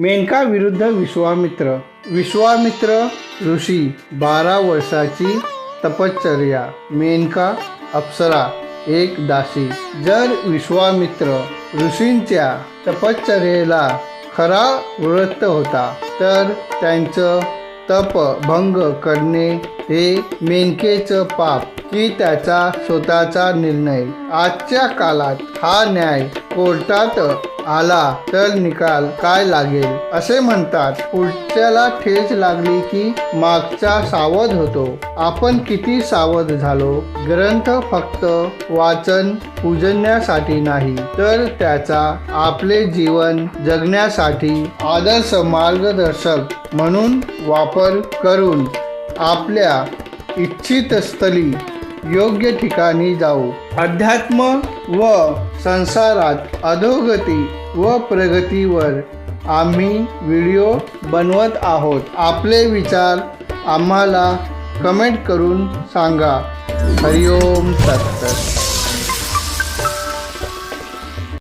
मेनका विरुद्ध विश्वामित्र. विश्वामित्र ऋषी बारा वर्षाची तपश्चर्या. मेनका अप्सरा एक दासी. जर विश्वामित्र ऋषींच्या तपश्चर्येला खरा वृत्त होता तर त्यांचं तप भंग करणे हे मेनकेचं पाप की त्याचा स्वतःचा निर्णय. आजच्या काळात हा न्याय कोर्टात आला तर निकाल काय लागेल? असे म्हणतात. पुढच्याला ठेच लागली की मागचा सावध होतो. आपण किती सावध झालो? ग्रंथ फक्त वाचन पूजण्यासाठी नाही तर त्याचा आपले जीवन जगण्यासाठी आदर्श मार्गदर्शक म्हणून वापर करून आपल्या इच्छित स्थली योग्य ठिकाणी जाऊ. अध्यात्म व संसारात अधोगती व प्रगतीवर आम्ही व्हिडिओ बनवत आहोत. आपले विचार आम्हाला कमेंट करून सांगा. हरिओम तत्त